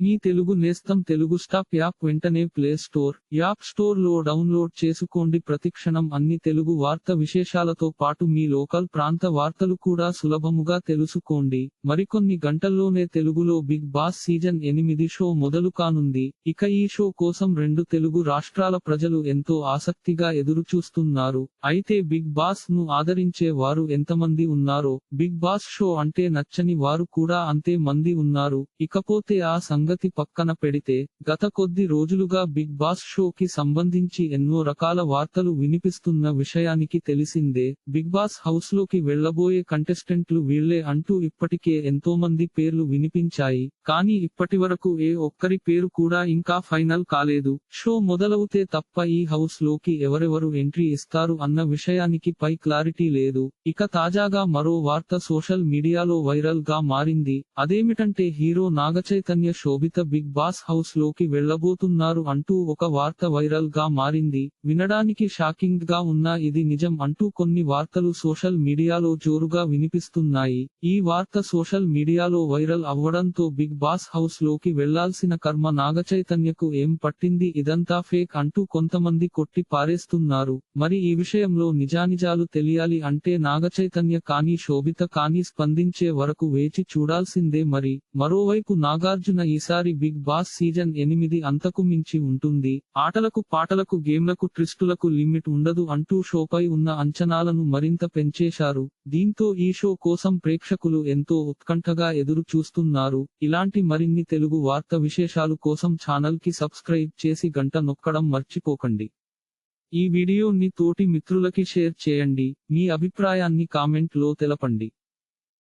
మీ తెలుగు నేస్తం Telugu stop app వెంటనే play store app స్టోర్లో డౌన్లోడ్ చేసుకోండి. ప్రతిక్షణం అన్ని తెలుగు వార్త విశేషాలతో పాటు మీ లోకల్ ప్రాంత వార్తలు కూడా సులభముగా తెలుసుకోండి. మరికొన్ని గంటల్లోనే తెలుగులో బిగ్ బాస్ సీజన్ ఎనిమిది షో మొదలు కానుంది. ఇక ఈ షో కోసం రెండు తెలుగు రాష్ట్రాల ప్రజలు ఎంతో ఆసక్తిగా ఎదురు చూస్తున్నారు అయితే బిగ్ బాస్ను ఆదరించే వారు ఎంతమంది ఉన్నారో బిగ్ బాస్ షో అంటే నచ్చని వారు కూడా అంతే మంది ఉన్నారు. ఇకపోతే ఆ సంఘ సంగతి పక్కన పెడితే గత కొద్ది రోజులుగా బిగ్ బాస్ షోకి సంబంధించి ఎన్నో రకాల వార్తలు వినిపిస్తున్న విషయానికి తెలిసిందే బిగ్ బాస్ హౌస్లోకి వెళ్ళబోయే కంటెస్టెంట్లు వీళ్ళే అంటూ ఇప్పటికే ఎంతో మంది పేర్లు వినిపించాయి. కానీ ఇప్పటివరకు ఏ ఒక్కరి పేరు కూడా ఇంకా ఫైనల్ కాలేదు. షో మొదలవుతే తప్ప ఈ హౌస్లోకి ఎవరెవరు ఎంట్రీ ఇస్తారు అన్న విషయానికి పై క్లారిటీ లేదు. ఇక తాజాగా మరో వార్త సోషల్ మీడియాలో వైరల్గా మారింది. అదేమిటంటే hero Naga Chaitanya Sobhita big boss హౌస్లోకి వెళ్ళబోతున్నారు అంటూ ఒక వార్త వైరల్గా మారింది. వినడానికి షాకింగ్గా ఉన్నా ఇది నిజం అంటూ కొన్ని వార్తలు సోషల్ మీడియాలో జోరుగా వినిపిస్తున్నాయి. ఈ వార్త సోషల్ మీడియాలో వైరల్ అవ్వడంతో బిగ్ బాస్ హౌస్లోకి వెళ్ళాల్సిన కర్మ నాగచైతన్యకు ఏం పట్టింది? ఇదంతా ఫేక్ అంటూ కొంతమంది కొట్టి పారేస్తున్నారు. మరి ఈ విషయంలో నిజానిజాలు తెలియాలి అంటే నాగచైతన్య కానీ శోభిత కానీ స్పందించే వరకు వేచి చూడాల్సిందే మరి. మరోవైపు నాగార్జున ఈ ఈసారి బిగ్ బాస్ సీజన్ ఎనిమిది అంతకు మించి ఉంటుంది. ఆటలకు పాటలకు గేమ్లకు ట్రిస్టులకు లిమిట్ ఉండదు అంటూ షోపై ఉన్న అంచనాలను మరింత పెంచేశారు. దీంతో ఈ షో కోసం ప్రేక్షకులు ఎంతో ఉత్కంఠగా ఎదురు చూస్తున్నారు ఇలాంటి మరిన్ని తెలుగు వార్త విశేషాలు కోసం ఛానల్కి సబ్స్క్రైబ్ చేసి గంట నొక్కడం మర్చిపోకండి. ఈ వీడియోని తోటి మిత్రులకి షేర్ చేయండి. మీ అభిప్రాయాన్ని కామెంట్లో తెలపండి.